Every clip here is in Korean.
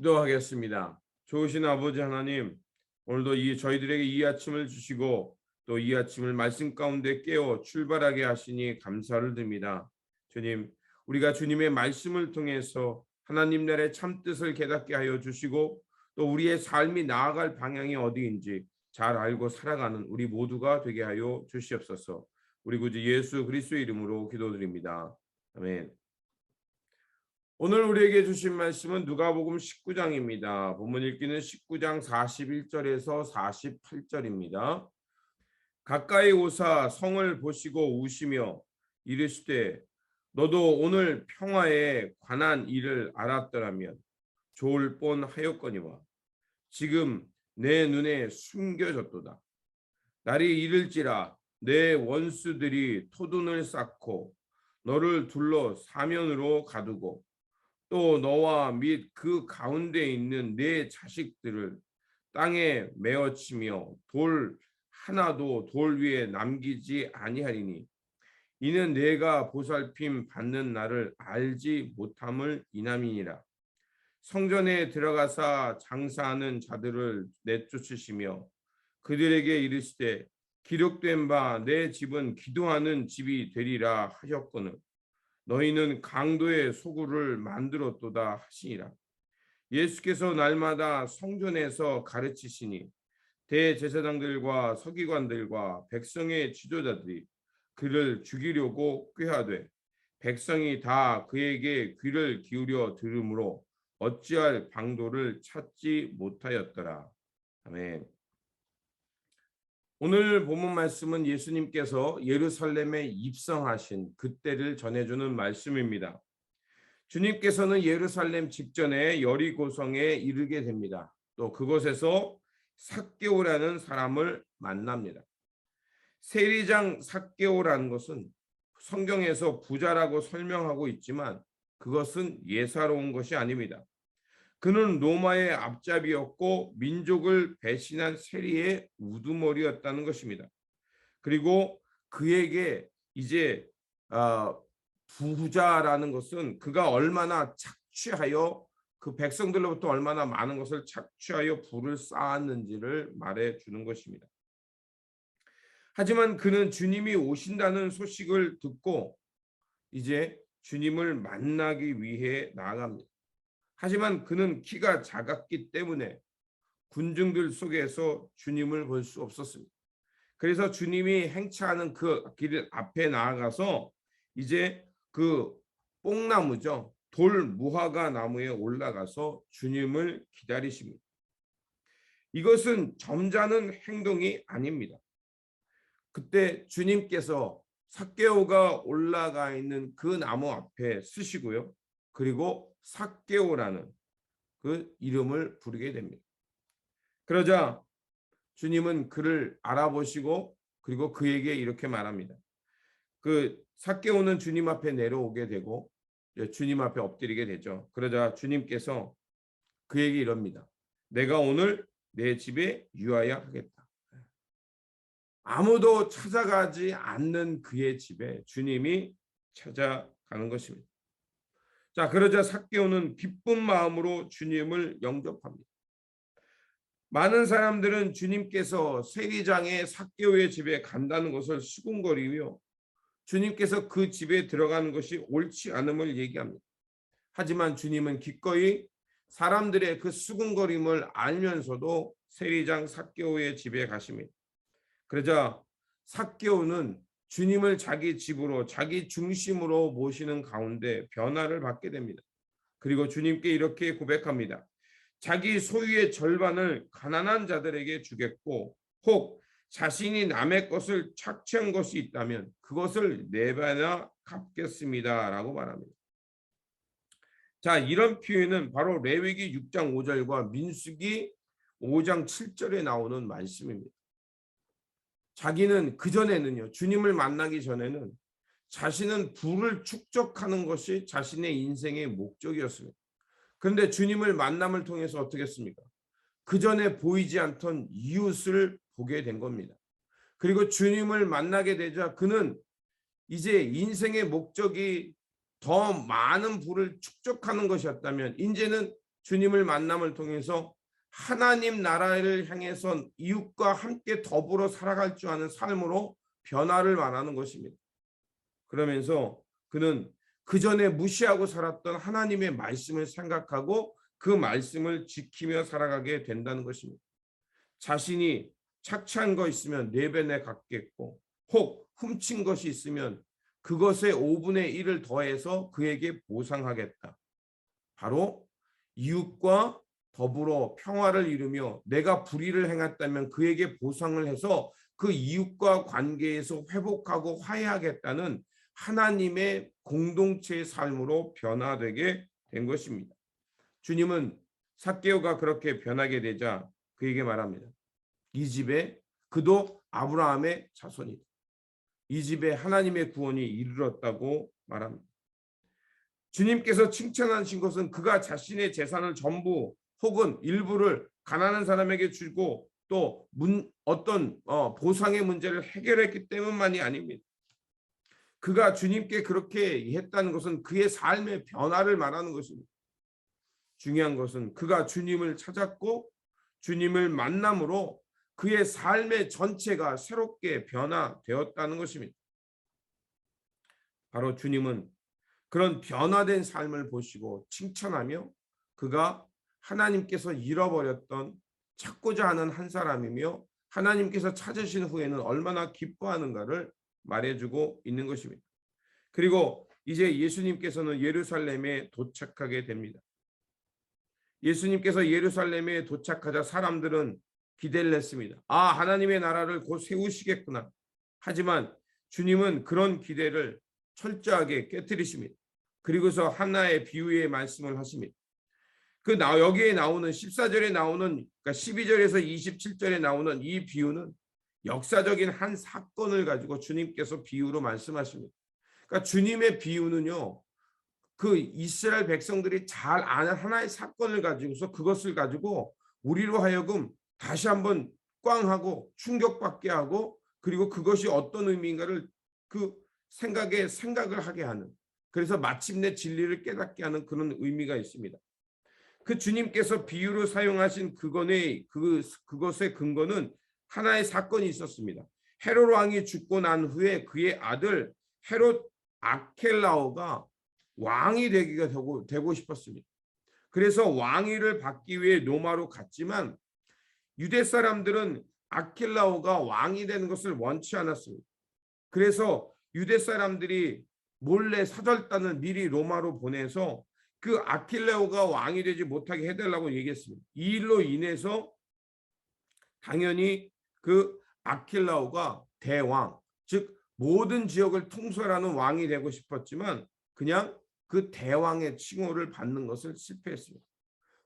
기도하겠습니다. 좋으신 아버지 하나님, 오늘도 이 저희들에게 이 아침을 주시고 또 이 아침을 말씀 가운데 깨워 출발하게 하시니 감사를 드립니다. 주님, 우리가 주님의 말씀을 통해서 하나님 나라의 참 뜻을 깨닫게 하여 주시고 또 우리의 삶이 나아갈 방향이 어디인지 잘 알고 살아가는 우리 모두가 되게 하여 주시옵소서. 우리 구주 예수 그리스도의 이름으로 기도드립니다. 아멘. 오늘 우리에게 주신 말씀은 누가복음 19장입니다. 본문 읽기는 19장 41절에서 48절입니다. 가까이 오사 성을 보시고 우시며 이르시되 너도 오늘 평화에 관한 일을 알았더라면 좋을 뻔하였거니와 지금 내 눈에 숨겨졌도다. 날이 이를지라 내 원수들이 토둔을 쌓고 너를 둘러 사면으로 가두고 또 너와 및 그 가운데 있는 내 자식들을 땅에 메어치며 돌 하나도 돌 위에 남기지 아니하리니 이는 내가 보살핌 받는 날을 알지 못함을 이남이니라. 성전에 들어가사 장사하는 자들을 내쫓으시며 그들에게 이르시되 기록된 바 내 집은 기도하는 집이 되리라 하셨거늘 너희는 강도의 소굴을 만들었도다 하시니라. 예수께서 날마다 성전에서 가르치시니 대제사장들과 서기관들과 백성의 지도자들이 그를 죽이려고 꾀하되 백성이 다 그에게 귀를 기울여 들으므로 어찌할 방도를 찾지 못하였더라. 아멘. 오늘 본문 말씀은 예수님께서 예루살렘에 입성하신 그때를 전해주는 말씀입니다. 주님께서는 예루살렘 직전에 여리고성에 이르게 됩니다. 또 그곳에서 삭개오라는 사람을 만납니다. 세리장 삭개오라는 것은 성경에서 부자라고 설명하고 있지만 그것은 예사로운 것이 아닙니다. 그는 로마의 앞잡이였고 민족을 배신한 세리의 우두머리였다는 것입니다. 그리고 그에게 이제 어, 부자라는 것은 그가 얼마나 착취하여 그 백성들로부터 얼마나 많은 것을 착취하여 부를 쌓았는지를 말해 주는 것입니다. 하지만 그는 주님이 오신다는 소식을 듣고 이제 주님을 만나기 위해 나아갑니다. 하지만 그는 키가 작았기 때문에 군중들 속에서 주님을 볼 수 없었습니다. 그래서 주님이 행차하는 그 길 앞에 나아가서 이제 그 뽕나무죠. 돌 무화과 나무에 올라가서 주님을 기다리십니다. 이것은 점잖은 행동이 아닙니다. 그때 주님께서 삭개오가 올라가 있는 그 나무 앞에 쓰시고요. 그리고 삭개오라는 그 이름을 부르게 됩니다. 그러자 주님은 그를 알아보시고 그리고 그에게 이렇게 말합니다. 그 삭개오는 주님 앞에 내려오게 되고 주님 앞에 엎드리게 되죠. 그러자 주님께서 그에게 이럽니다. 내가 오늘 내 집에 유하여 하겠다. 아무도 찾아가지 않는 그의 집에 주님이 찾아가는 것입니다. 자, 그러자 삭개오는 기쁜 마음으로 주님을 영접합니다. 많은 사람들은 주님께서 세리장의 삭개오의 집에 간다는 것을 수군거리며 주님께서 그 집에 들어가는 것이 옳지 않음을 얘기합니다. 하지만 주님은 기꺼이 사람들의 그 수군거림을 알면서도 세리장 삭개오의 집에 가십니다. 그러자 삭개오는 주님을 자기 집으로 자기 중심으로 모시는 가운데 변화를 받게 됩니다. 그리고 주님께 이렇게 고백합니다. 자기 소유의 절반을 가난한 자들에게 주겠고 혹 자신이 남의 것을 착취한 것이 있다면 그것을 네 배나 갚겠습니다라고 말합니다. 자, 이런 표현은 바로 레위기 6장 5절과 민수기 5장 7절에 나오는 말씀입니다. 자기는 그전에는요, 주님을 만나기 전에는 자신은 부를 축적하는 것이 자신의 인생의 목적이었습니다. 그런데 주님을 만남을 통해서 어떻게 했습니까? 그 전에 보이지 않던 이웃을 보게 된 겁니다. 그리고 주님을 만나게 되자 그는 이제 인생의 목적이 더 많은 부를 축적하는 것이었다면 이제는 주님을 만남을 통해서 하나님 나라를 향해서 이웃과 함께 더불어 살아갈 줄 아는 삶으로 변화를 말하는 것입니다. 그러면서 그는 그 전에 무시하고 살았던 하나님의 말씀을 생각하고 그 말씀을 지키며 살아가게 된다는 것입니다. 자신이 착취한 거 있으면 네 배내 갚겠고 혹 훔친 것이 있으면 그것의 5분의 1을 더해서 그에게 보상하겠다. 바로 이웃과 더불어 평화를 이루며 내가 불의를 행했다면 그에게 보상을 해서 그 이웃과 관계에서 회복하고 화해하겠다는 하나님의 공동체의 삶으로 변화되게 된 것입니다. 주님은 사케오가 그렇게 변하게 되자 그에게 말합니다. 이 집에 그도 아브라함의 자손이다. 이 집에 하나님의 구원이 이르렀다고 말합니다. 주님께서 칭찬하신 것은 그가 자신의 재산을 전부 혹은 일부를 가난한 사람에게 주고 또 문, 어떤 어, 보상의 문제를 해결했기 때문만이 아닙니다. 그가 주님께 그렇게 했다는 것은 그의 삶의 변화를 말하는 것입니다. 중요한 것은 그가 주님을 찾았고 주님을 만남으로 그의 삶의 전체가 새롭게 변화되었다는 것입니다. 바로 주님은 그런 변화된 삶을 보시고 칭찬하며 그가 하나님께서 잃어버렸던 찾고자 하는 한 사람이며 하나님께서 찾으신 후에는 얼마나 기뻐하는가를 말해주고 있는 것입니다. 그리고 이제 예수님께서는 예루살렘에 도착하게 됩니다. 예수님께서 예루살렘에 도착하자 사람들은 기대를 했습니다. 아, 하나님의 나라를 곧 세우시겠구나. 하지만 주님은 그런 기대를 철저하게 깨뜨리십니다. 그리고서 하나의 비유의 말씀을 하십니다. 그 나, 여기에 나오는 14절에 나오는 그러니까 12절에서 27절에 나오는 이 비유는 역사적인 한 사건을 가지고 주님께서 비유로 말씀하십니다. 그러니까 주님의 비유는요. 그 이스라엘 백성들이 잘 아는 하나의 사건을 가지고서 그것을 가지고 우리로 하여금 다시 한번 꽝하고 충격받게 하고 그리고 그것이 어떤 의미인가를 그 생각에 생각을 하게 하는 그래서 마침내 진리를 깨닫게 하는 그런 의미가 있습니다. 그 주님께서 비유로 사용하신 그건의 그 그것의 근거는 하나의 사건이 있었습니다. 헤롯 왕이 죽고 난 후에 그의 아들 헤롯 아켈라오가 왕이 되기가 되고, 되고 싶었습니다. 그래서 왕위를 받기 위해 로마로 갔지만 유대 사람들은 아킬라오가 왕이 되는 것을 원치 않았습니다. 그래서 유대 사람들이 몰래 사절단을 미리 로마로 보내서 그 아킬레오가 왕이 되지 못하게 해달라고 얘기했습니다. 이 일로 인해서 당연히 그 아킬라오가 대왕, 즉 모든 지역을 통솔하는 왕이 되고 싶었지만 그냥 그 대왕의 칭호를 받는 것을 실패했습니다.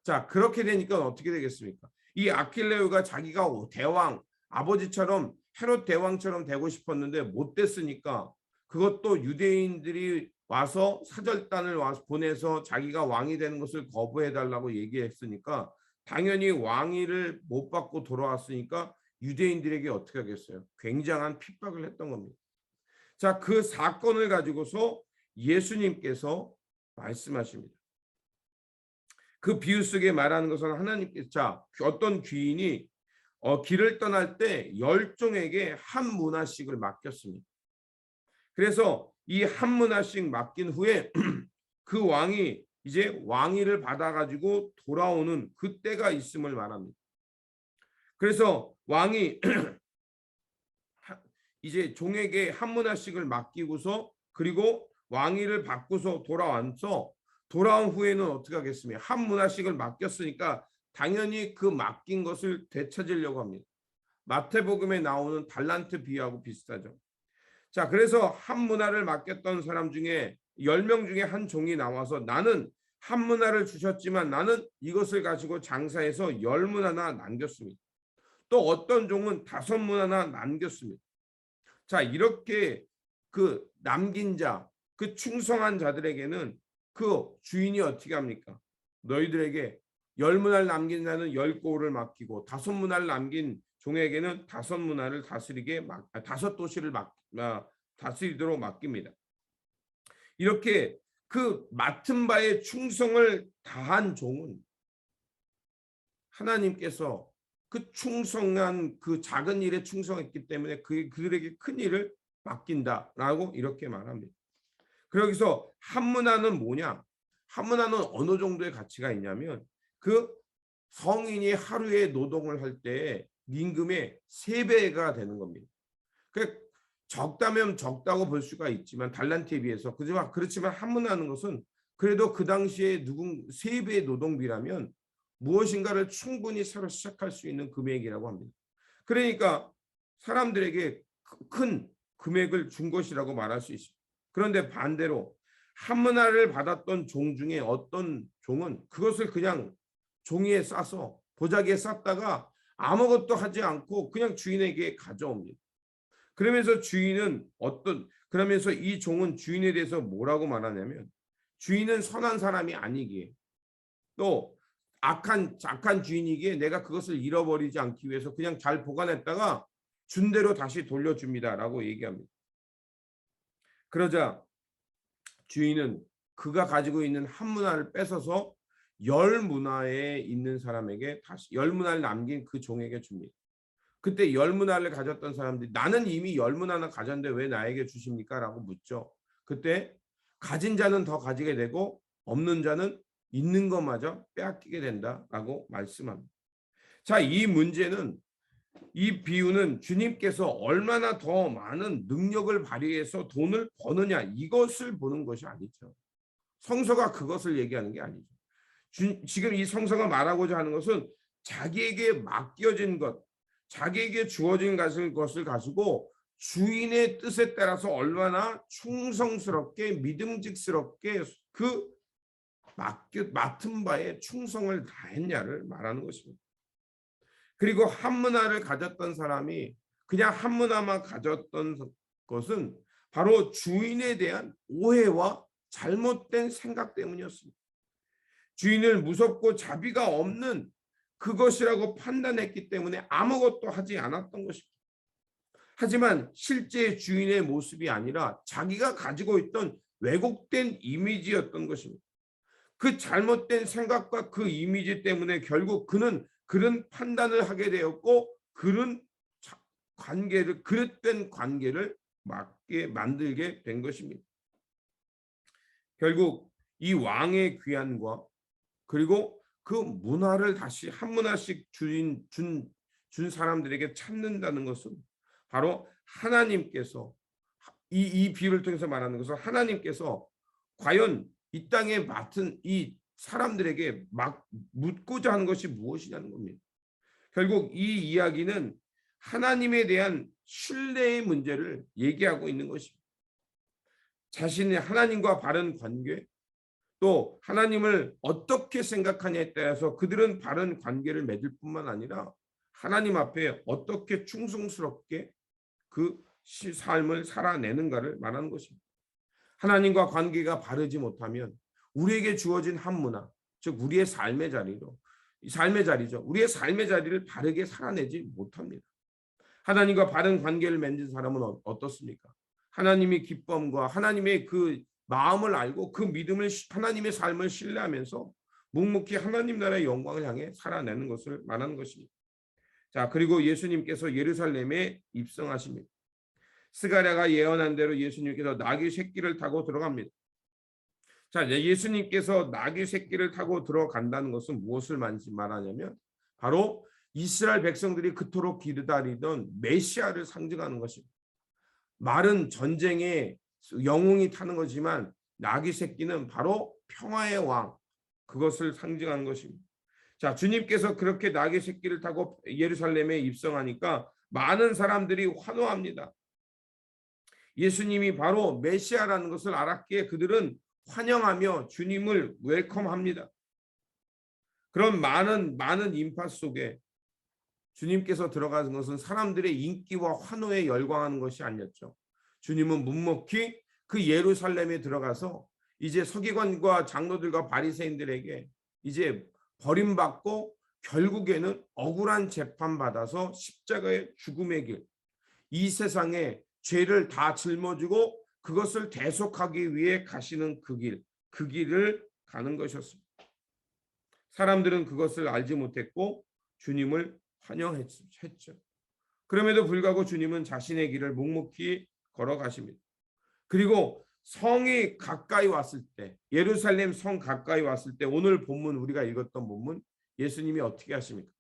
자, 그렇게 되니까 어떻게 되겠습니까? 이 아킬레오가 자기가 대왕, 아버지처럼 헤롯 대왕처럼 되고 싶었는데 못 됐으니까 그것도 유대인들이 와서 사절단을 와서 보내서 자기가 왕이 되는 것을 거부해 달라고 얘기했으니까 당연히 왕위를 못 받고 돌아왔으니까 유대인들에게 어떻게 하겠어요? 굉장한 핍박을 했던 겁니다. 자, 그 사건을 가지고서 예수님께서 말씀하십니다. 그 비유 속에 말하는 것은 하나님께서 자, 어떤 귀인이 어, 길을 떠날 때 열종에게 한 문화씩을 맡겼습니다. 그래서 이 한 문화씩 맡긴 후에 그 왕이 이제 왕위를 받아가지고 돌아오는 그때가 있음을 말합니다. 그래서 왕이 이제 종에게 한 문화씩을 맡기고서 그리고 왕위를 받고서 돌아와서 돌아온 후에는 어떻게 하겠습니까? 한 문화씩을 맡겼으니까 당연히 그 맡긴 것을 되찾으려고 합니다. 마태복음에 나오는 달란트 비유하고 비슷하죠. 자, 그래서 한 문화를 맡겼던 사람 중에 10명 중에 한 종이 나와서 나는 한 문화를 주셨지만 나는 이것을 가지고 장사해서 열 문화나 남겼습니다. 또 어떤 종은 다섯 문화나 남겼습니다. 자, 이렇게 그 남긴 자, 그 충성한 자들에게는 그 주인이 어떻게 합니까? 너희들에게 열 문화를 남긴 자는 열 고를 맡기고 다섯 문화를 남긴 종에게는 다섯 문화를 다스리게 막 아, 다섯 도시를 막 아, 다스리도록 맡깁니다. 이렇게 그 맡은 바에 충성을 다한 종은 하나님께서 그 충성한 그 작은 일에 충성했기 때문에 그 그들에게 큰 일을 맡긴다라고 이렇게 말합니다. 그러기서 한문화는 뭐냐? 한문화는 어느 정도의 가치가 있냐면 그 성인이 하루에 노동을 할 때 임금의 세 배가 되는 겁니다. 그 적다면 적다고 볼 수가 있지만 달란트에 비해서 그지만 그렇지만 한문하는 것은 그래도 그 당시에 누군 세 배의 노동비라면 무엇인가를 충분히 새로 시작할 수 있는 금액이라고 합니다. 그러니까 사람들에게 큰 금액을 준 것이라고 말할 수 있습니다. 그런데 반대로 한문화를 받았던 종 중에 어떤 종은 그것을 그냥 종이에 싸서 보자기에 쌌다가 아무것도 하지 않고 그냥 주인에게 가져옵니다. 그러면서 주인은 어떤 그러면서 이 종은 주인에 대해서 뭐라고 말하냐면 주인은 선한 사람이 아니기에 또 악한 악한 주인이기에 내가 그것을 잃어버리지 않기 위해서 그냥 잘 보관했다가 준 대로 다시 돌려줍니다라고 얘기합니다. 그러자 주인은 그가 가지고 있는 한 문화를 뺏어서 열 문화에 있는 사람에게 다시 열 문화를 남긴 그 종에게 줍니다. 그때 열 문화를 가졌던 사람들이 나는 이미 열 문화나 가졌는데 왜 나에게 주십니까? 라고 묻죠. 그때 가진 자는 더 가지게 되고 없는 자는 있는 것마저 빼앗기게 된다라고 말씀합니다. 자, 이 문제는 이 비유는 주님께서 얼마나 더 많은 능력을 발휘해서 돈을 버느냐 이것을 보는 것이 아니죠. 성서가 그것을 얘기하는 게 아니죠. 주, 지금 이 성서가 말하고자 하는 것은 자기에게 맡겨진 것, 자기에게 주어진 것을 가지고 주인의 뜻에 따라서 얼마나 충성스럽게 믿음직스럽게 그 맡겨, 맡은 바에 충성을 다했냐를 말하는 것입니다. 그리고 한문화를 가졌던 사람이 그냥 한문화만 가졌던 것은 바로 주인에 대한 오해와 잘못된 생각 때문이었습니다. 주인을 무섭고 자비가 없는 그것이라고 판단했기 때문에 아무것도 하지 않았던 것입니다. 하지만 실제 주인의 모습이 아니라 자기가 가지고 있던 왜곡된 이미지였던 것입니다. 그 잘못된 생각과 그 이미지 때문에 결국 그는 그런 판단을 하게 되었고 그런 관계를 그릇된 관계를 맞게 만들게 된 것입니다. 결국 이 왕의 귀환과 그리고 그 문화를 다시 한 문화씩 준, 준, 준 사람들에게 찾는다는 것은 바로 하나님께서 이, 이 비유를 통해서 말하는 것은 하나님께서 과연 이 땅에 맡은 이 사람들에게 막 묻고자 하는 것이 무엇이냐는 겁니다. 결국 이 이야기는 하나님에 대한 신뢰의 문제를 얘기하고 있는 것입니다. 자신의 하나님과 바른 관계, 또 하나님을 어떻게 생각하냐에 따라서 그들은 바른 관계를 맺을 뿐만 아니라 하나님 앞에 어떻게 충성스럽게 그 삶을 살아내는가를 말하는 것입니다. 하나님과 관계가 바르지 못하면 우리에게 주어진 한 문화, 즉 우리의 삶의 자리로 삶의 자리죠. 우리의 삶의 자리를 바르게 살아내지 못합니다. 하나님과 바른 관계를 맺는 사람은 어, 어떻습니까? 하나님의 기쁨과 하나님의 그 마음을 알고 그 믿음을 하나님의 삶을 신뢰하면서 묵묵히 하나님 나라의 영광을 향해 살아내는 것을 말하는 것입니다. 자, 그리고 예수님께서 예루살렘에 입성하십니다. 스가랴가 예언한 대로 예수님께서 나귀 새끼를 타고 들어갑니다. 자, 예수님께서 나귀 새끼를 타고 들어간다는 것은 무엇을 말하냐면 바로 이스라엘 백성들이 그토록 기다리던 메시아를 상징하는 것입니다. 말은 전쟁의 영웅이 타는 거지만 나귀 새끼는 바로 평화의 왕 그것을 상징하는 것입니다. 자, 주님께서 그렇게 나귀 새끼를 타고 예루살렘에 입성하니까 많은 사람들이 환호합니다. 예수님이 바로 메시아라는 것을 알았기에 그들은 환영하며 주님을 웰컴합니다. 그런 많은 많은 인파 속에 주님께서 들어가는 것은 사람들의 인기와 환호에 열광하는 것이 아니었죠. 주님은 묵묵히 그 예루살렘에 들어가서 이제 서기관과 장로들과 바리새인들에게 이제 버림받고 결국에는 억울한 재판 받아서 십자가의 죽음의 길, 이 세상에 죄를 다 짊어지고 그것을 대속하기 위해 가시는 그 길, 그 길을 가는 것이었습니다. 사람들은 그것을 알지 못했고 주님을 환영했죠. 그럼에도 불구하고 주님은 자신의 길을 묵묵히 걸어가십니다. 그리고 성이 가까이 왔을 때 예루살렘 성 가까이 왔을 때 오늘 본문 우리가 읽었던 본문 예수님이 어떻게 하십니까?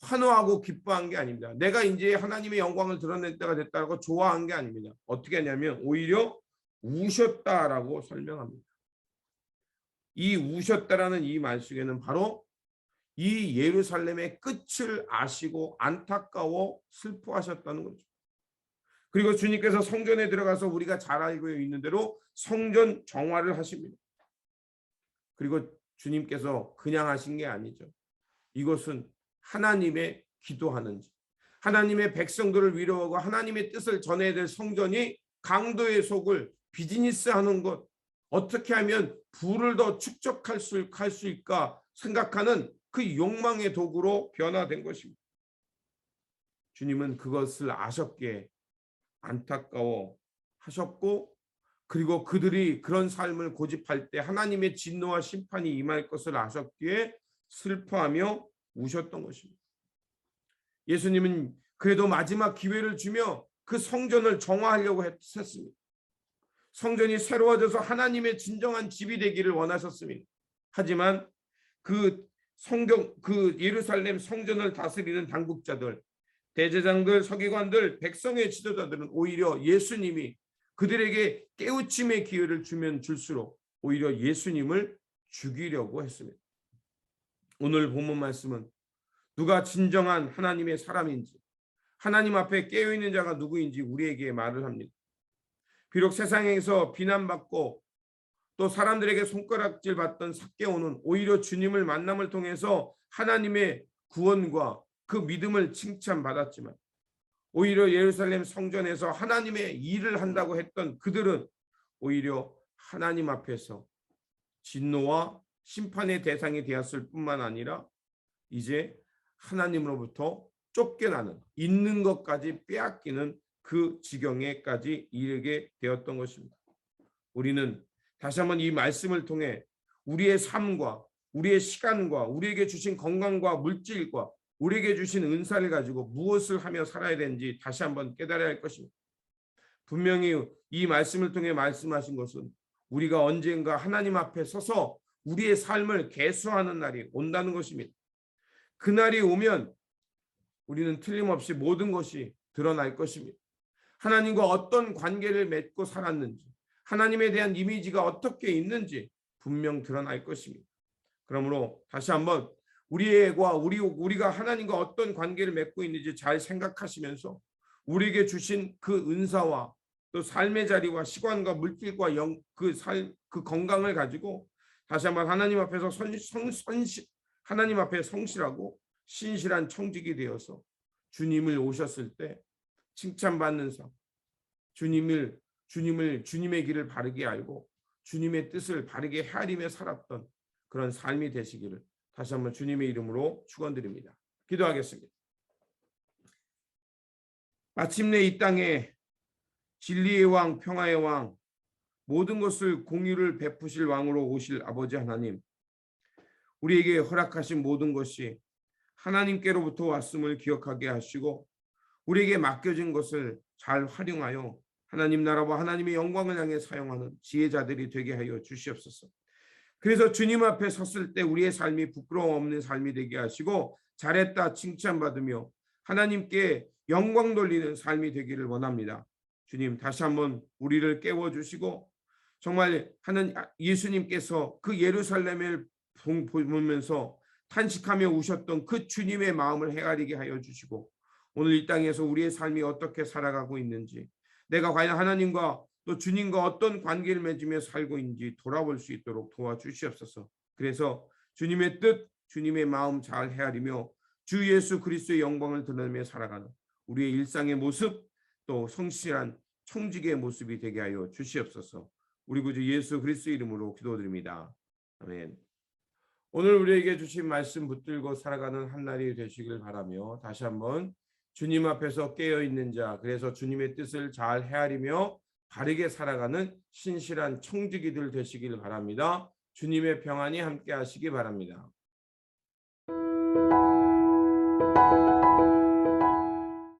환호하고 기뻐한 게 아닙니다. 내가 이제 하나님의 영광을 드러낼 때가 됐다고 좋아한 게 아닙니다. 어떻게 하냐면 오히려 우셨다라고 설명합니다. 이 우셨다라는 이 말 속에는 바로 이 예루살렘의 끝을 아시고 안타까워 슬퍼하셨다는 거죠. 그리고 주님께서 성전에 들어가서 우리가 잘 알고 있는 대로 성전 정화를 하십니다. 그리고 주님께서 그냥 하신 게 아니죠. 이것은 하나님의 기도하는 집, 하나님의 백성들을 위로하고 하나님의 뜻을 전해야 될 성전이 강도의 속을 비즈니스 하는 것, 어떻게 하면 부를 더 축적할 수, 할수 있을까 생각하는 그 욕망의 도구로 변화된 것입니다. 주님은 그것을 아셨기에 안타까워 하셨고 그리고 그들이 그런 삶을 고집할 때 하나님의 진노와 심판이 임할 것을 아셨기에 슬퍼하며 우셨던 것입니다. 예수님은 그래도 마지막 기회를 주며 그 성전을 정화하려고 했습니다. 성전이 새로워져서 하나님의 진정한 집이 되기를 원하셨습니다. 하지만 그 성경 그 예루살렘 성전을 다스리는 당국자들, 대제장들, 서기관들, 백성의 지도자들은 오히려 예수님이 그들에게 깨우침의 기회를 주면 줄수록 오히려 예수님을 죽이려고 했습니다. 오늘 본문 말씀은 누가 진정한 하나님의 사람인지 하나님 앞에 깨어 있는 자가 누구인지 우리에게 말을 합니다. 비록 세상에서 비난받고 또 사람들에게 손가락질 받던 삭개오는 오히려 주님을 만남을 통해서 하나님의 구원과 그 믿음을 칭찬받았지만 오히려 예루살렘 성전에서 하나님의 일을 한다고 했던 그들은 오히려 하나님 앞에서 진노와 심판의 대상이 되었을 뿐만 아니라 이제 하나님으로부터 쫓겨나는 있는 것까지 빼앗기는 그 지경에까지 이르게 되었던 것입니다. 우리는 다시 한번 이 말씀을 통해 우리의 삶과 우리의 시간과 우리에게 주신 건강과 물질과 우리에게 주신 은사를 가지고 무엇을 하며 살아야 되는지 다시 한번 깨달아야 할 것입니다. 분명히 이 말씀을 통해 말씀하신 것은 우리가 언젠가 하나님 앞에 서서 우리의 삶을 개수하는 날이 온다는 것입니다. 그날이 오면 우리는 틀림없이 모든 것이 드러날 것입니다. 하나님과 어떤 관계를 맺고 살았는지, 하나님에 대한 이미지가 어떻게 있는지 분명 드러날 것입니다. 그러므로 다시 한번 우리와 우리 우리가 하나님과 어떤 관계를 맺고 있는지 잘 생각하시면서 우리에게 주신 그 은사와 또 삶의 자리와 시간과 물질과 영, 그, 건강을 가지고 다시 한번 하나님 앞에서 선, 선, 선시, 하나님 앞에 성실하고 신실한 청직이 되어서 주님을 오셨을 때 칭찬받는 삶, 주님을 주님을 주님의 길을 바르게 알고 주님의 뜻을 바르게 헤아리며 살았던 그런 삶이 되시기를 다시 한번 주님의 이름으로 축원드립니다. 기도하겠습니다. 마침내 이 땅에 진리의 왕, 평화의 왕, 모든 것을 공유를 베푸실 왕으로 오실 아버지 하나님, 우리에게 허락하신 모든 것이 하나님께로부터 왔음을 기억하게 하시고 우리에게 맡겨진 것을 잘 활용하여 하나님 나라와 하나님의 영광을 향해 사용하는 지혜자들이 되게 하여 주시옵소서. 그래서 주님 앞에 섰을 때 우리의 삶이 부끄러움 없는 삶이 되게 하시고 잘했다 칭찬받으며 하나님께 영광 돌리는 삶이 되기를 원합니다. 주님 다시 한번 우리를 깨워 주시고 정말 하는 예수님께서 그 예루살렘을 보면서 탄식하며 우셨던 그 주님의 마음을 헤아리게 하여 주시고 오늘 이 땅에서 우리의 삶이 어떻게 살아가고 있는지 내가 과연 하나님과 또 주님과 어떤 관계를 맺으며 살고 있는지 돌아볼 수 있도록 도와주시옵소서. 그래서 주님의 뜻, 주님의 마음 잘 헤아리며 주 예수 그리스도의 영광을 드러내며 살아가는 우리의 일상의 모습 또 성실한 청직의 모습이 되게 하여 주시옵소서. 우리 구주 예수 그리스도 이름으로 기도드립니다. 아멘. 오늘 우리에게 주신 말씀 붙들고 살아가는 한 날이 되시길 바라며 다시 한번 주님 앞에서 깨어 있는 자 그래서 주님의 뜻을 잘 헤아리며 바르게 살아가는 신실한 청지기들 되시길 바랍니다. 주님의 평안이 함께 하시기 바랍니다.